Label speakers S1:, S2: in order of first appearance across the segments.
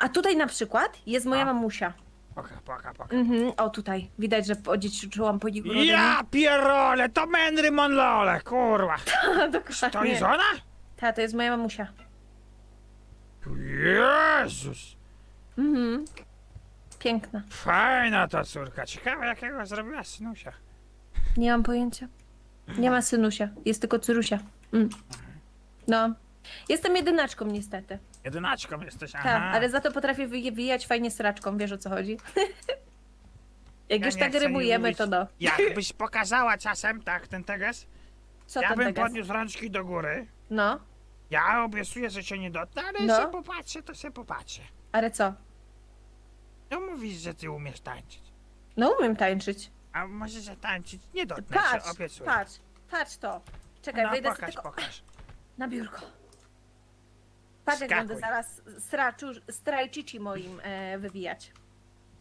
S1: A tutaj na przykład jest moja
S2: A?
S1: mamusia.
S2: Poka, poka, poka.
S1: Mhm, o tutaj. Widać, że odziedziczyłam po niej
S2: Ja pierole, to mędry monlole, kurwa.
S1: Dokładnie.
S2: To jest ona?
S1: Ta, to jest moja mamusia.
S2: Jezus.
S1: Mhm. Piękna.
S2: Fajna ta córka. Ciekawe jakiego zrobiła synusia.
S1: Nie mam pojęcia. Nie ma synusia, jest tylko cyrusia. Mm. No. Jestem jedynaczką niestety.
S2: Jedynaczką jesteś, aha.
S1: Tak, ale za to potrafię wyje- wyjechać fajnie sraczką, wiesz o co chodzi? Jak
S2: Ja
S1: już
S2: nie
S1: tak
S2: chcę jej
S1: rymujemy,
S2: mówić.
S1: to no.
S2: Jakbyś pokazała czasem, tak, ten teges,
S1: Co
S2: ja
S1: tam
S2: bym podniósł rączki do góry.
S1: No,
S2: Ja obiecuję, że cię nie dotknę, ale
S1: No.
S2: się popatrzę, to się popatrzę.
S1: ale co?
S2: No mówisz, że ty umiesz tańczyć.
S1: No umiem tańczyć.
S2: A może że tańczyć nie dotknę
S1: Patrz,
S2: się, obiecuję.
S1: patrz, patrz to. Czekaj,
S2: no,
S1: wejdę
S2: pokaż,
S1: tylko
S2: pokaż.
S1: na biurko. Patrz jak
S2: Skakuj.
S1: będę zaraz straczu, strajcici moim e, wywijać.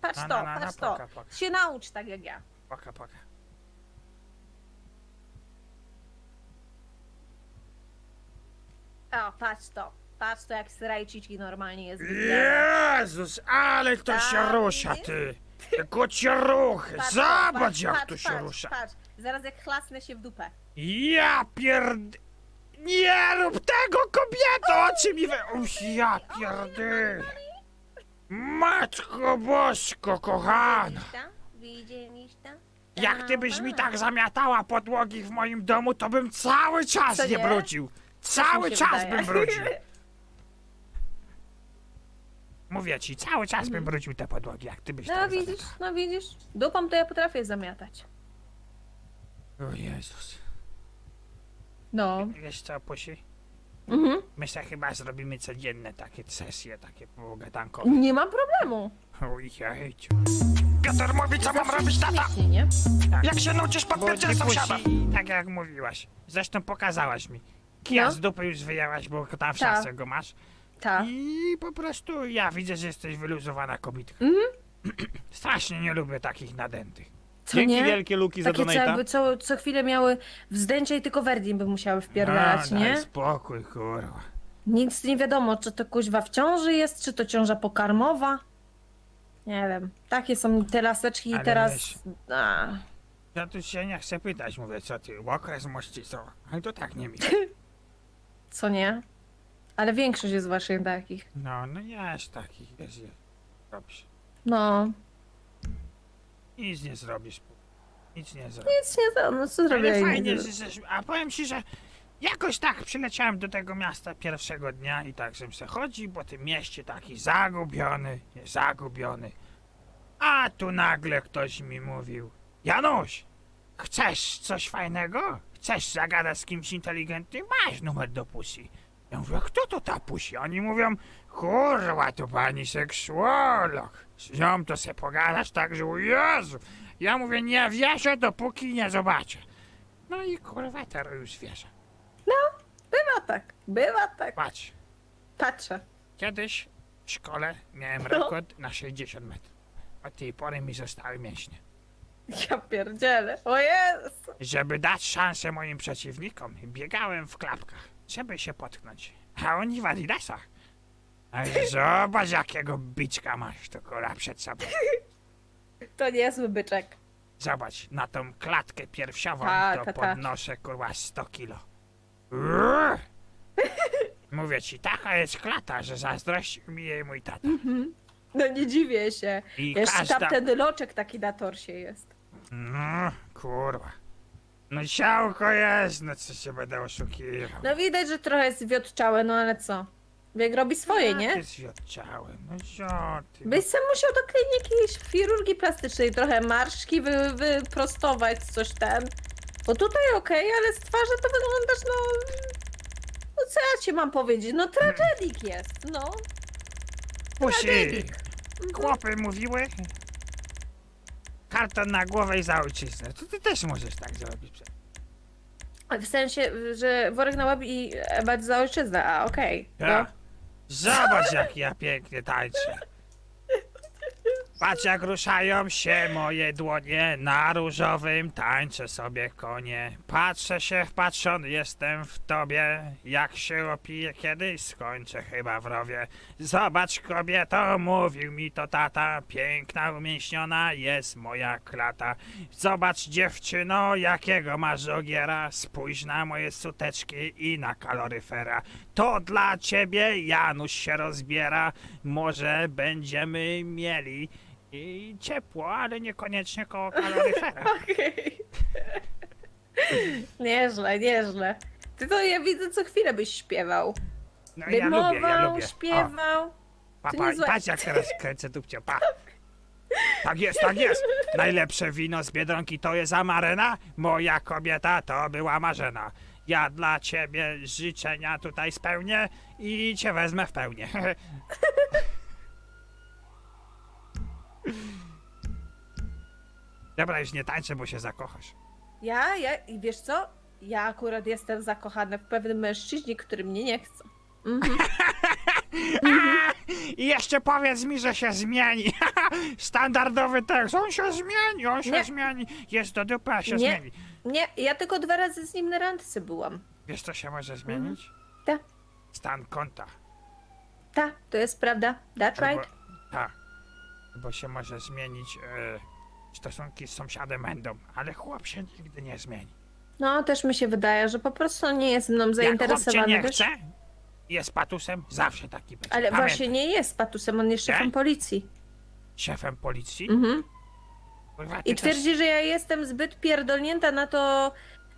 S1: Patrz
S2: No,
S1: to,
S2: no, no, no,
S1: patrz to.
S2: poka, poka.
S1: Się naucz tak jak ja.
S2: Poka, poka.
S1: O, patrz to. Patrz to jak strajcici normalnie jest wywijane.
S2: Jezus, ale to się
S1: Tak,
S2: rusza, ty. Tylko cię ruchy.
S1: Patrz,
S2: Zobacz,
S1: patrz,
S2: jak
S1: patrz,
S2: to się
S1: patrz,
S2: rusza.
S1: Patrz, zaraz jak chlasnę się w dupę.
S2: Ja pierd... Nie rób tego, kobieto! Oczy mi we... Uż, ja pierdolę. Matko Bosko, kochana. Jak ty byś mi tak zamiatała podłogi w moim domu, to bym cały czas
S1: Co
S2: nie
S1: nie?
S2: brudził. Cały
S1: się
S2: czas
S1: wydaje.
S2: bym brudził. Mówię ci, cały czas bym brudził te podłogi, jak ty byś
S1: No
S2: tak
S1: widzisz, no widzisz. Dupą to ja potrafię zamiatać.
S2: O Jezus.
S1: No.
S2: Wiesz co, Pusi?
S1: Mhm.
S2: My se chyba zrobimy codzienne takie sesje, takie pogadankowe.
S1: Nie ma problemu.
S2: Oj, jejciu. Piotr mówi, co mam
S1: Zawsze
S2: robić, tata?
S1: śmiesznie, nie?
S2: Jak się nauczysz
S1: No,
S2: pod
S3: Bo
S2: pierdziel
S3: ty
S2: sąsiada? Tak jak mówiłaś. Zresztą pokazałaś mi. Kija
S1: No.
S2: z dupy już wyjęłaś, bo tam w
S1: Tak.
S2: szafce go masz.
S1: Ta.
S2: I po prostu ja widzę, że jesteś wyluzowana kobitka.
S1: Mhm.
S2: Strasznie nie lubię takich nadętych.
S1: Co
S3: Dzięki
S1: nie?
S3: wielkie Luki za
S1: Takie co
S3: donata.
S1: jakby co, co chwilę miały wzdęcia i tylko Verdin by musiały wpierdalać, nie?
S2: Daj spokój, kurwa.
S1: Nic nie wiadomo, czy to kuźwa w ciąży jest, czy to ciąża pokarmowa. Nie wiem. Takie są te laseczki i teraz... A,
S2: Ja tu się nie chcę pytać, mówię, co ty, okres mościcą. Ale to tak nie mi.
S1: co nie? Ale większość jest właśnie takich.
S2: No, no jest takich, jest, jest. Dobrze.
S1: No,
S2: Nic nie zrobisz. Nic nie zrobisz.
S1: nic nie za- no co zrobię?
S2: Ale fajnie, że, że, a powiem ci, że jakoś tak przyleciałem do tego miasta pierwszego dnia i tak żem se chodzi po tym mieście taki zagubiony, zagubiony. A tu nagle ktoś mi mówił, Janusz, chcesz coś fajnego? Chcesz zagadać z kimś inteligentnym? Masz numer do pusi. Ja mówię, kto to ta pusi? Oni mówią, kurwa, to pani seksuolog. Z nią to se pogadasz tak, że o Jezu. Ja mówię, nie wierzę, dopóki nie zobaczę. No i kurwa, teraz już wierzę.
S1: Bywa tak, bywa tak.
S2: Patrz,
S1: Patrzę.
S2: kiedyś w szkole miałem
S1: No.
S2: rekord na 60 metrów. Od tej pory mi zostały mięśnie.
S1: Ja pierdzielę. O Jezu.
S2: Żeby dać szansę moim przeciwnikom, biegałem w klapkach, żeby się potknąć. A oni w adidasach. Ale zobacz, jakiego biczka masz, to kurwa przed sobą.
S1: To niezły byczek.
S2: Zobacz, na tą klatkę piersiową
S1: Tak,
S2: to
S1: tak, tak.
S2: podnoszę kurwa 100 kilo. Uuu. Mówię ci, taka jest klata, że zazdrościł mi jej mój tata.
S1: No nie dziwię się.
S2: I
S1: Jeszcze
S2: każda...
S1: tam ten loczek taki na torsie jest.
S2: No, kurwa. No ciałko jest, no co się będę oszukiwał.
S1: No widać, że trochę jest zwiotczałe, no ale co? Bieg robi swoje, nie?
S2: Jakie zwiotczałem, no co ty.
S1: Byś sam musiał do kliniki chirurgii plastycznej, trochę marszki wy, wyprostować, coś ten. Bo tutaj okej, ale z twarzy to wyglądasz, no... No co ja ci mam powiedzieć? No tragedik jest, no.
S2: Pusi,
S1: tragedik.
S2: chłopy mówiły. Karton na głowę i za ojczyznę. To ty też możesz tak zrobić.
S1: W sensie, że worek na łeb i bać za ojczyznę, a okej.
S2: Ja.
S1: No.
S2: Zobacz jak ja pięknie tańczę. Patrz jak ruszają się moje dłonie, na różowym tańczę sobie konie. Patrzę się wpatrzony jestem w tobie, jak się opiję kiedyś skończę chyba w rowie. Zobacz kobieto, mówił mi to tata, piękna umięśniona jest moja klata. Zobacz dziewczyno, jakiego masz ogiera, spójrz na moje suteczki i na kaloryfera. To dla ciebie Janusz się rozbiera, może będziemy mieli i ciepło, ale niekoniecznie koło kaloryfera.
S1: Okej. nieźle, nieźle. Ty to ja widzę co chwilę byś śpiewał.
S2: No ja lubię, ja lubię. O,
S1: śpiewał.
S2: pa,
S1: to
S2: pa,
S1: niezłe.
S2: patrz jak teraz kręcę dupcie, pa. Tak jest, tak jest. Najlepsze wino z Biedronki to jest Amarena. Moja kobieta to była Marzena. Ja dla ciebie życzenia tutaj spełnię i cię wezmę w pełnię. Dobra, już nie tańczę, bo się zakochasz.
S1: Ja, ja, i wiesz co? Ja akurat jestem zakochana w pewnym mężczyźnie, który mnie nie chce. Mhm.
S2: I jeszcze powiedz mi, że się zmieni. Standardowy tekst. On się zmieni, on się
S1: Nie.
S2: zmieni. Jest do dupy, a się
S1: Nie.
S2: zmieni.
S1: Nie, ja tylko dwa razy z nim na randce byłam.
S2: Wiesz, co się może zmienić?
S1: Tak,
S2: Stan konta.
S1: tak, to jest prawda. That's
S2: Albo,
S1: right.
S2: Tak. Bo się może zmienić e, stosunki z sąsiadem będą, ale chłop się nigdy nie zmieni.
S1: No, też mi się wydaje, że po prostu nie jest mną
S2: Jak chłop cię
S1: zainteresowany,
S2: nie
S1: wiesz?
S2: chce, jest patusem, zawsze taki będzie.
S1: Ale
S2: Pamiętaj,
S1: właśnie nie jest patusem, on jest szefem
S2: Nie?
S1: policji.
S2: Szefem policji.
S1: Mhm.
S2: Kurwa, ty
S1: I twierdzi, że ja jestem zbyt pierdolnięta na to,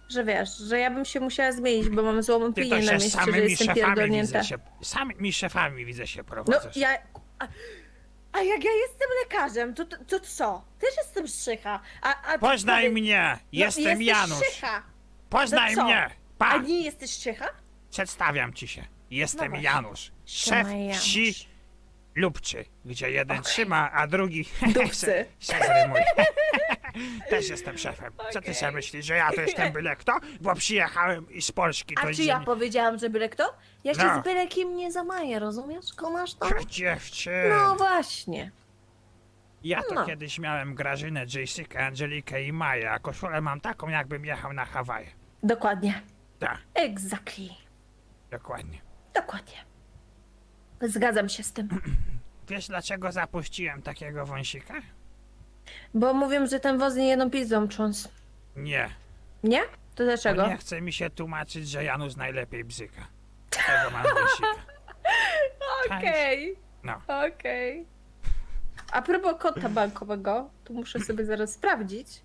S1: że wiesz, że ja bym się musiała zmienić, bo mam złą
S2: Ty
S1: opinię
S2: to
S1: na
S2: się
S1: mieście, że
S2: samymi
S1: jestem
S2: szefami
S1: pierdolnięta.
S2: widzę się, samymi szefami widzę się
S1: No ja... A, a jak ja jestem lekarzem, to, to, to co? Też jestem szycha. A, a
S2: Poznaj
S1: powiedz-
S2: mnie,
S1: no,
S2: jestem
S1: jesteś
S2: Janusz.
S1: Szycha.
S2: Poznaj
S1: No co?
S2: mnie.
S1: A nie jesteś szycha?
S2: przedstawiam ci się. Jestem
S1: No właśnie.
S2: Janusz, szef
S1: Siema, Janusz.
S2: wsi Lubczy, gdzie jeden trzyma, a drugi
S1: Dupcy.
S2: się zrymuje. Też jestem szefem. Co ty
S1: Okej.
S2: sobie myślisz, że ja to jestem byle kto? Bo przyjechałem i z Polski
S1: A
S2: to
S1: czy ja powiedziałam, że byle kto? Ja się
S2: No.
S1: z byle kim nie zamaję, rozumiesz? Kumasz to?
S2: Dziewczę.
S1: No właśnie.
S2: Ja to
S1: no.
S2: kiedyś miałem Grażynę, Jessica, Angelikę i Maję, a koszulę mam taką, jakbym jechał na Hawaje.
S1: Dokładnie.
S2: Tak,
S1: Exactly.
S2: dokładnie.
S1: Dokładnie. Zgadzam się z tym.
S2: Wiesz dlaczego zapuściłem takiego wąsika?
S1: Bo mówią, że ten woz nie jedną pizdą trząs.
S2: Nie.
S1: Nie? To dlaczego?
S2: nie chce mi się tłumaczyć, że Janusz najlepiej bzyka. Tego mam.
S1: Okej,
S2: No.
S1: okej. A propos konta bankowego, tu muszę sobie zaraz sprawdzić.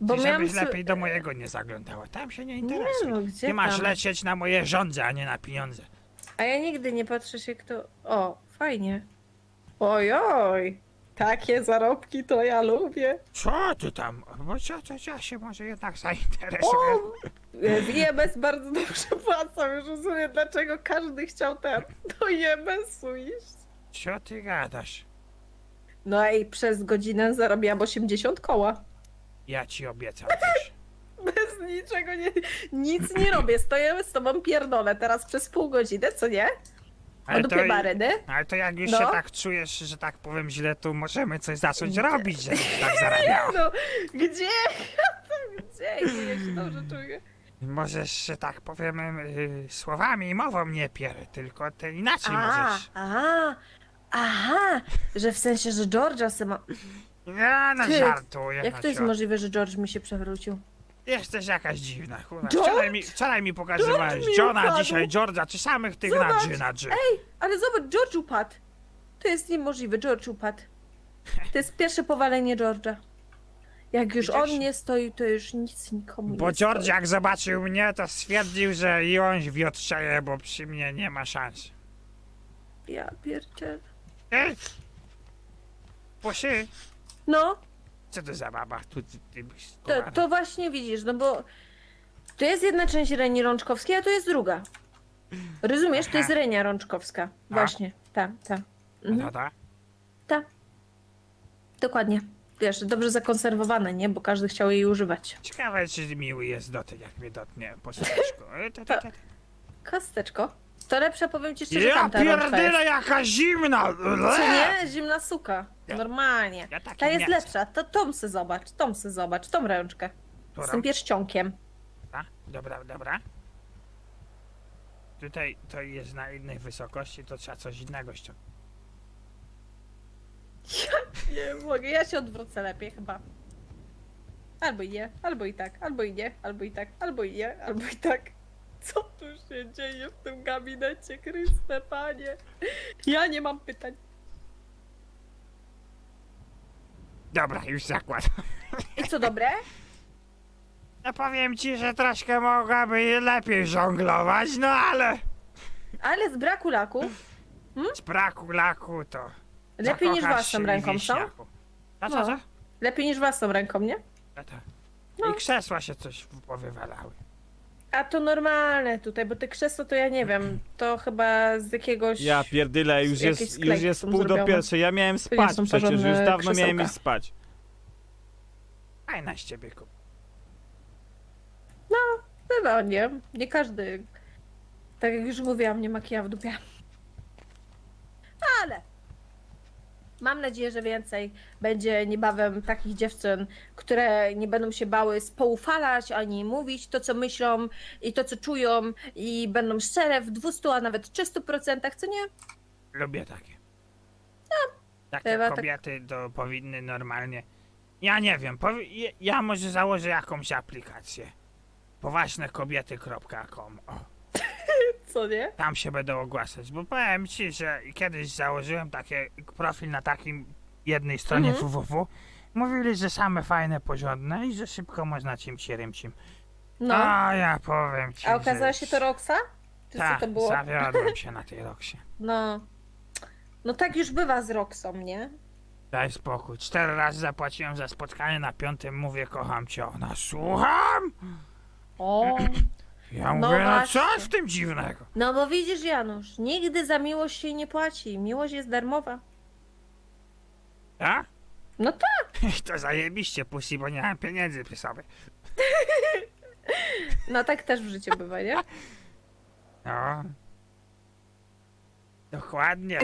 S1: Bo
S2: Ty
S1: miałam...
S2: żebyś lepiej do mojego nie zaglądała. Tam się nie
S1: Nie
S2: interesuj.
S1: no, gdzie
S2: Ty masz
S1: tam?
S2: lecieć na moje żądze, a nie na pieniądze.
S1: A ja nigdy nie patrzę się kto... O, fajnie. Oj, oj. Takie zarobki to ja lubię.
S2: Co ty tam? Bo co, co, co ja się może jednak zainteresuję?
S1: O! W IMS bardzo dobrze płacą. Już rozumiem, dlaczego każdy chciał ten do IMS-u iść.
S2: Co ty gadasz?
S1: No i przez godzinę zarabiałam 80 koła.
S2: Ja ci obiecam coś.
S1: Bez niczego nie... Nic nie robię. Stoję z tobą pierdolę teraz przez pół godziny, co nie? O dupie baryny.
S2: ale to jak już
S1: No.
S2: się tak czujesz, że tak powiem źle, to możemy coś zacząć robić, żeby tak zarabiało.
S1: No, gdzie? Gdzie? Ja się dobrze czuję?
S2: Możesz, że tak powiem, y, słowami i mową nie pier, tylko ty inaczej
S1: A,
S2: możesz.
S1: a, aha, że w sensie, że George'a se ma...
S2: Ja no
S1: Ty,
S2: żartuję.
S1: Jak
S2: no
S1: to jest możliwe, że George mi się przewrócił?
S2: Jesteś jakaś dziwna, kurwa.
S1: George?
S2: Wczoraj mi, wczoraj mi pokazywałeś
S1: George mi
S2: Johna,
S1: upadł.
S2: dzisiaj George'a, czy samych tych
S1: Zobacz.
S2: na G, na G.
S1: Ej, ale zobacz, George upadł. To jest niemożliwe, George upadł. To jest pierwsze powalenie George'a. Jak już
S2: Widzisz?
S1: on nie stoi, to już nic nikomu
S2: Bo
S1: nie
S2: George
S1: stoi.
S2: jak zobaczył mnie, to stwierdził, że i on wiotrzeje, bo przy mnie nie ma szans.
S1: Ja pierdzielę.
S2: Ej! Pusy,
S1: No,
S2: co to za baba? Tu, ty, ty,
S1: to, to właśnie widzisz, no bo to jest jedna część Reni Rączkowskiej, a to jest druga. Rozumiesz? To
S2: Aha.
S1: jest Renia Rączkowska. Właśnie, tak, tak.
S2: No,
S1: Mhm.
S2: tak?
S1: Tak. Dokładnie. Wiesz, dobrze zakonserwowane, nie? Bo każdy chciał jej używać.
S2: Ciekawe, czy miły jest dotyk, jak mnie dotknie po. E, te.
S1: Kosteczko. To lepsze powiem ci szczerze,
S2: Ja
S1: tamta rączka
S2: pierdolę,
S1: jest.
S2: jaka zimna!
S1: Czy nie? Zimna suka. Normalnie.
S2: Ja taki
S1: Ta jest lepsza. To Tom se zobacz, Tom se zobacz, tą ręczkę. Z
S2: Którą?
S1: tym pierścionkiem.
S2: Dobra, dobra, dobra. Tutaj to jest na innej wysokości, to trzeba coś innego ściągnąć.
S1: Nie mogę, ja się odwrócę lepiej chyba. Albo i nie, albo i tak, albo i nie, albo i tak, albo i nie, albo i tak. Co tu się dzieje w tym gabinecie, Chryste Panie? Ja nie mam pytań.
S2: Dobra, już zakład.
S1: I co dobre?
S2: Ja powiem ci, że troszkę mogłaby lepiej żonglować, no ale
S1: Ale z braku laków
S2: z braku laku to...
S1: lepiej niż
S2: zakochasz
S1: własną
S2: się
S1: ręką, co?
S2: A co,
S1: No.
S2: co?
S1: Lepiej niż własną ręką, nie?
S2: A to.
S1: No.
S2: I krzesła się coś powywalały.
S1: A to normalne tutaj, bo te krzesło to ja nie wiem, to chyba z jakiegoś...
S3: Ja pierdyle, już
S1: Jakieś
S3: jest,
S1: sklejki
S3: już jest
S1: są
S3: pół do
S1: zrobione.
S3: pierwszej, ja miałem
S1: nie
S3: spać
S1: są
S3: przecież, już
S1: porządne
S3: dawno miałem
S1: krzesełka.
S3: iść spać.
S2: Fajna z ciebie kup.
S1: Bywa, nie? Nie każdy, tak jak już mówiłam, nie ma kija w dupie. Ale mam nadzieję, że więcej będzie niebawem takich dziewczyn, które nie będą się bały spoufalać, ani mówić to, co myślą i to, co czują i będą szczere w 200, a nawet 300%, co nie?
S2: Lubię takie. Takie
S1: Chyba tak-
S2: kobiety to powinny normalnie. Ja nie wiem, powi... ja- ja może założę jakąś aplikację. Poważnekobiety.com. O,
S1: Co nie?
S2: tam się będę ogłaszać, bo powiem ci, że kiedyś założyłem taki profil na takim jednej stronie
S1: Mhm.
S2: www. Mówili, że same fajne, porządne i że szybko można cimci rymcim.
S1: No.
S2: A ja powiem ci,
S1: A okazała
S2: że...
S1: się to Roxa? Czy co
S2: Tak,
S1: to było?
S2: zawiodłem się na tej roksie.
S1: No. No tak już bywa z Roxą, nie?
S2: Daj spokój. Cztery razy zapłaciłem za spotkanie, na piątym mówię kocham cię. Ona słucham?
S1: O.
S2: Ja
S1: No
S2: mówię, no, co
S1: właśnie.
S2: w tym dziwnego?
S1: No bo widzisz, Janusz, nigdy za miłość się nie płaci. Miłość jest darmowa.
S2: A?
S1: No tak.
S2: To zajebiście puści, bo nie mam pieniędzy przy sobie.
S1: No tak też w życiu bywa, nie?
S2: No. Dokładnie.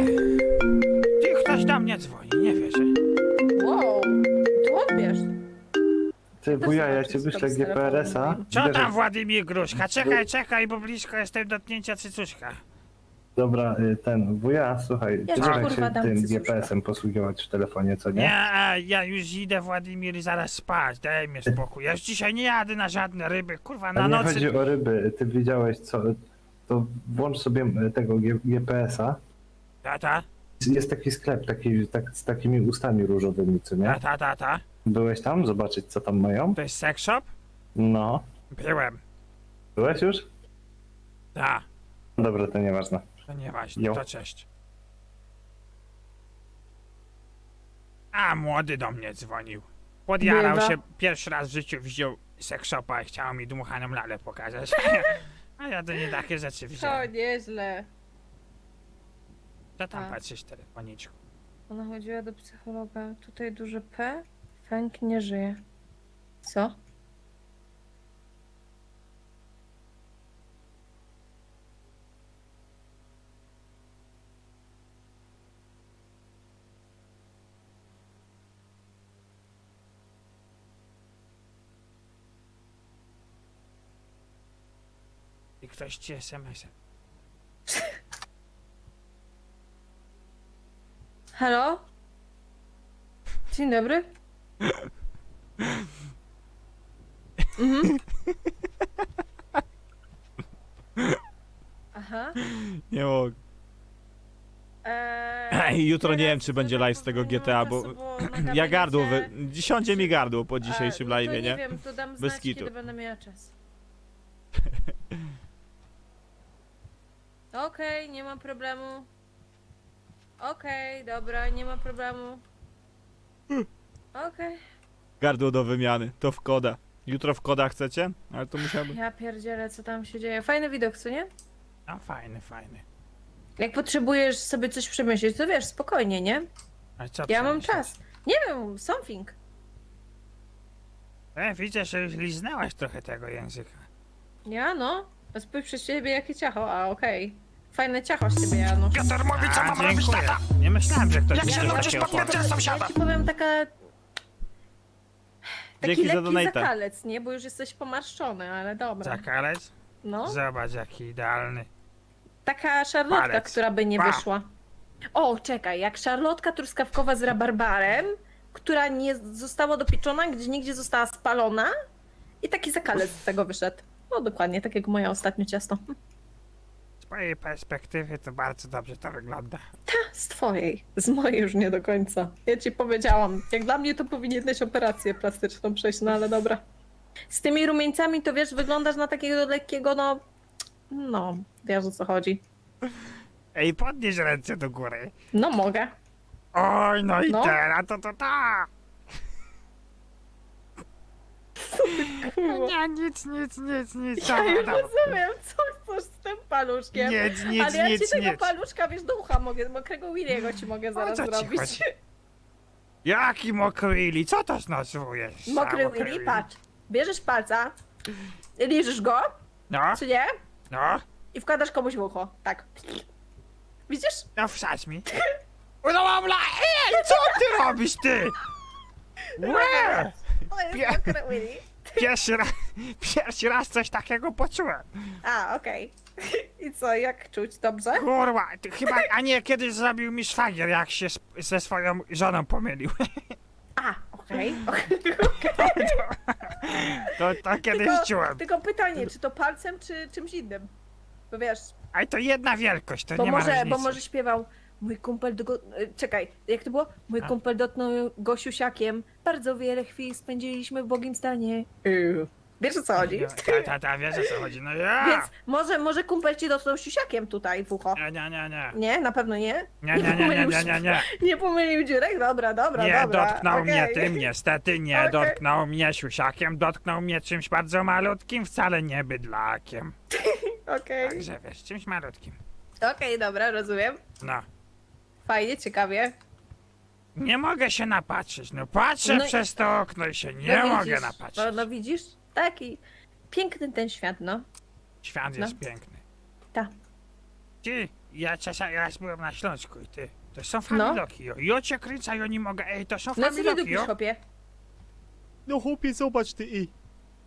S2: Ty ktoś do mnie dzwoni, nie wierzę.
S1: Wow. Tu odbierz.
S4: Ty, wuja, ja
S1: zobaczę,
S4: ci
S1: co
S4: wyślę
S1: mówi.
S2: Co tam Władimir Gruszka? Czekaj, czekaj, bo blisko jestem dotknięcia cycuszka.
S4: Dobra, y, ten, wuja, słuchaj,
S1: Ja
S4: ty
S1: ci, kurwa,
S4: się
S1: dam
S4: tym
S1: cycuszka.
S4: GPS-em posługiwać w telefonie, co nie?
S2: Nie, e, ja już idę Władimir i zaraz spać, daj mi spokój. Ja już dzisiaj nie jadę na żadne ryby, kurwa, na
S4: A nie
S2: nocy.
S4: chodzi o ryby, ty widziałeś co, to włącz sobie y, tego G- GPS-a.
S2: Ta, ta,
S4: Jest taki sklep taki, tak, z takimi ustami różowymi, co nie?
S2: ta, ta, ta, ta.
S4: Byłeś tam zobaczyć, co tam mają?
S2: To jest sex shop?
S4: No.
S2: Byłem.
S4: Byłeś już?
S2: Ta,
S4: Dobra, to nieważne.
S2: to nieważne,
S4: Jo.
S2: to cześć. A, młody do mnie dzwonił. Podjarał
S1: Bywa.
S2: się, pierwszy raz w życiu wziął sex shopa i chciał mi dmuchaną lalę pokazać. A ja to nie takie rzeczy
S1: To
S2: wziąłem.
S1: nieźle.
S2: Co tam
S1: A.
S2: patrzysz telefoniczku?
S1: Ona chodziła do psychologa. Tutaj duże P. Fęk nie żyje. Co?
S2: I ktoś ci SMS-em.
S1: Halo? Dzień dobry. Mhm. Aha.
S3: Nie mogę.
S1: Eee,
S3: jutro nie
S1: teraz
S3: wiem, czy będzie live z tego
S1: powinno
S3: GTA, bo
S1: czasu, bo na
S3: ja gardło, wy... siądzie mi gardło po dzisiejszym
S1: A, no to
S3: live'ie,
S1: nie?
S3: nie?
S1: wiem, to dam
S3: Bez
S1: znać,
S3: kitu.
S1: kiedy będę miała czas. Okej, nie ma problemu. Okej, dobra, nie ma problemu. Okej.
S3: Gardło do wymiany, to w koda. Jutro w koda chcecie? Ale to musiałbym...
S1: Ja pierdzielę, co tam się dzieje. Fajny widok, co nie?
S2: No fajny, fajny.
S1: Jak potrzebujesz sobie coś przemyśleć, to wiesz, spokojnie, nie?
S2: A co
S1: Ja mam
S2: przemyśleć?
S1: czas. Nie wiem, something.
S2: E, widzę, że już liznęłaś trochę tego języka.
S1: Ja, no. Spójrz przez siebie, jakie ciacho, a okej. Fajne ciacho z ciebie, Janusz.
S2: Piotr mówi, co
S3: A,
S2: mam robić,
S3: dziękuję.
S2: tata. Nie myślałem, że ktoś
S3: Jak się nauczysz
S2: takiego
S3: po
S2: powie.
S1: Ja ci powiem taka... Taki
S3: Dzięki za
S1: lekki
S3: donate'a.
S1: zakalec, nie? Bo już jesteś pomarszczony, ale dobra.
S2: Zakalec?
S1: No.
S2: Zobacz, jaki idealny.
S1: Taka szarlotka,
S2: Palec.
S1: która by nie
S2: Pa.
S1: wyszła. O, czekaj, jak szarlotka truskawkowa z rabarbarem, która nie została dopieczona, gdzie nigdzie została spalona i taki zakalec z tego wyszedł. No dokładnie, tak jak moje ostatnie ciasto.
S2: Z mojej perspektywy to bardzo dobrze to wygląda.
S1: Z twojej, z mojej już nie do końca. Ja ci powiedziałam, jak dla mnie to powinieneś operację plastyczną przejść, no ale dobra. Z tymi rumieńcami to wiesz, wyglądasz na takiego lekkiego, no... No, wiesz o co chodzi.
S2: Ej, podnieś ręce do góry.
S1: No mogę.
S2: Oj, no i
S1: No.
S2: teraz to to ta. Nie, nic, nic, nic, nic.
S1: Ja
S2: Dobra,
S1: już
S2: dobra.
S1: rozumiem, co chcesz z tym paluszkiem.
S2: Nic, nic,
S1: ale ja ci
S2: nic,
S1: tego
S2: nic.
S1: paluszka, wiesz, do ucha mogę, mokrego Williego ci mogę zaraz
S2: co ci
S1: zrobić.
S2: chodzi? Jaki mokry Willy? Co to znaczujesz?
S1: Mokry Willy, patrz. Bierzesz palca, liżysz go,
S2: No,
S1: czy nie?
S2: no,
S1: I wkładasz komuś w ucho. Tak. Widzisz?
S2: no wsadź mi. No mam la... Ej, co ty robisz, ty? Łe!
S1: To jest
S2: Pie-
S1: mokry Willy.
S2: Pierwszy raz, pierwszy raz coś takiego poczułem.
S1: A, okej. I co, jak czuć? Dobrze?
S2: Kurwa, ty chyba, a nie, kiedyś zrobił mi szwagier, jak się z, ze swoją żoną pomylił.
S1: A, okej.
S2: To, to kiedyś
S1: Tylko,
S2: czułem.
S1: tylko pytanie, czy to palcem, czy czymś innym? Bo wiesz,
S2: Ale to jedna wielkość, to
S1: Bo
S2: nie ma
S1: może,
S2: różnicy.
S1: bo może śpiewał Mój kumpel do... Go... e, Czekaj, jak to było? Mój
S2: A.
S1: kumpel dotknął go siusiakiem. Bardzo wiele chwil spędziliśmy w bogim stanie. Wiesz o co chodzi?
S2: Ta, ta, ta, wiesz o co chodzi, no ja!
S1: Więc może, może kumpel ci dotknął siusiakiem tutaj w ucho.
S2: Nie, nie, nie, nie.
S1: Nie, na pewno nie?
S2: Nie, nie, nie, nie,
S1: pomylił
S2: nie, nie, nie.
S1: Nie pomylił dziurek? Dobra, dobra,
S2: Nie
S1: dobra.
S2: dotknął mnie
S1: okej.
S2: tym, niestety nie
S1: Okej.
S2: dotknął mnie siusiakiem, dotknął mnie czymś bardzo malutkim, wcale nie bydlakiem.
S1: Okej,
S2: Także wiesz, czymś malutkim.
S1: okej, dobra, rozumiem.
S2: No.
S1: Fajnie, ciekawie.
S2: Nie mogę się napatrzeć, no patrzę
S1: No i-
S2: przez to okno i się nie
S1: no
S2: mogę
S1: widzisz,
S2: napatrzeć.
S1: No, no widzisz? Taki piękny ten świat, no.
S2: Świat
S1: no.
S2: jest piękny.
S1: Tak.
S2: Ty, ja czasami raz byłem na Śląsku i ty, to są
S1: No.
S2: familoki, jo. I cię kręca i oni mogą, ej, to są
S1: No co ty
S2: familoki, jo.
S1: chłopie?
S3: No chłopie, zobacz ty i.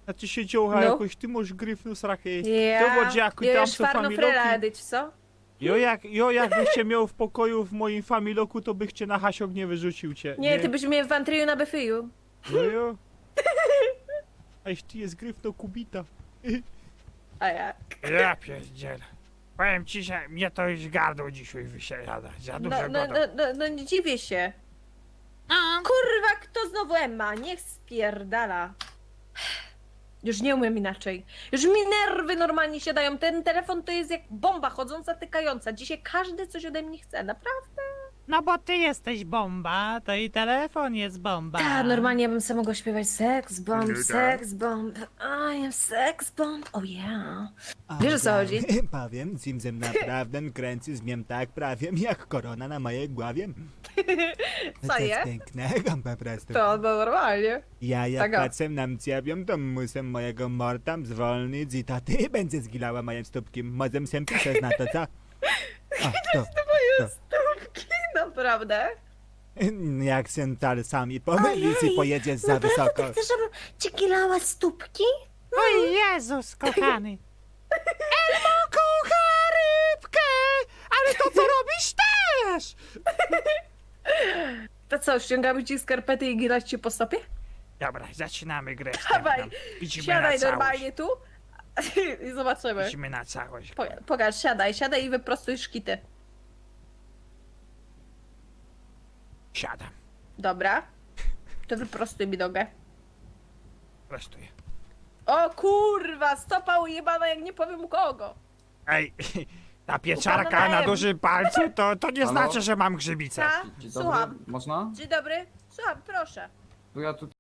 S3: A ty się dziołcha
S1: No.
S3: jakoś, ty możesz gryfnu srakę.
S1: Ja,
S3: To wodziaku, tam są
S1: frela
S3: familoki.
S1: edyć, co?
S3: Jo jak, jo jakbyś cię miał w pokoju w moim familoku, to bych cię na hasiok nie wyrzucił cię.
S1: Nie, ty byś mnie w Antryju na Befyju.
S3: No jo. Aś ty jest gryfno kubita.
S1: A jak?
S2: Ja pierdzielę. Powiem ci, że mnie to już gardło dzisiaj wysiada. Za dużo
S1: No, no,
S2: godą.
S1: no, no, no nie dziwię się. Kurwa, kto znowu Emma? Niech spierdala. Już nie umiem inaczej. Już mi nerwy normalnie siadają. Ten telefon to jest jak bomba chodząca, tykająca. Dzisiaj każdy coś ode mnie chce, naprawdę.
S5: No bo ty jesteś bomba, to i telefon jest bomba.
S1: Tak, normalnie ja bym sobie mogła śpiewać sex bomb,
S2: No tak.
S1: sex bomb, I am sex bomb, oh yeah. Wiesz, o co chodzi?
S6: Powiem, Zimzem naprawdę kręci zmiem tak prawie jak korona na mojej głowie.
S1: Co
S6: Coś
S1: je?
S6: pięknego po prostu.
S1: To, to normalnie.
S6: Ja jak
S1: Tak o.
S6: patrzę na ciebie, to muszę mojego morta zwolnić i to ty będzie zgilała moim stópkiem. Może się piszesz na to, co? O, to,
S1: Stópki, naprawdę.
S6: jak się czasami pomylisz i pojedziesz za wysoko.
S1: chcesz, żebym ci kilała stópki?
S5: Oj Jezus, kochany.
S3: Kocha rybkę! Ale to co robisz też!
S1: To co, ściągamy ci skarpety i gilać ci po stopie?
S2: Dobra, zaczynamy grę.
S1: Dawaj.
S2: Idziemy
S1: Siadaj
S2: na całość.
S1: normalnie tu i zobaczymy.
S2: Idziemy na całość.
S1: Po, pokaż, siadaj, siadaj i wyprostuj szkity.
S2: Siadam.
S1: Dobra. To wyprostuj mi nogę.
S2: Prostuję.
S1: O kurwa, stopa ujebana jak nie powiem u kogo.
S2: Ej, ta pieczarka na dużym palcu, to, to nie
S7: Halo?
S2: znaczy, że mam grzybicę.
S1: Ta?
S7: Dzień dobry,
S1: Słucham.
S7: można?
S1: Dzień dobry. Słucham, proszę.
S7: To ja tu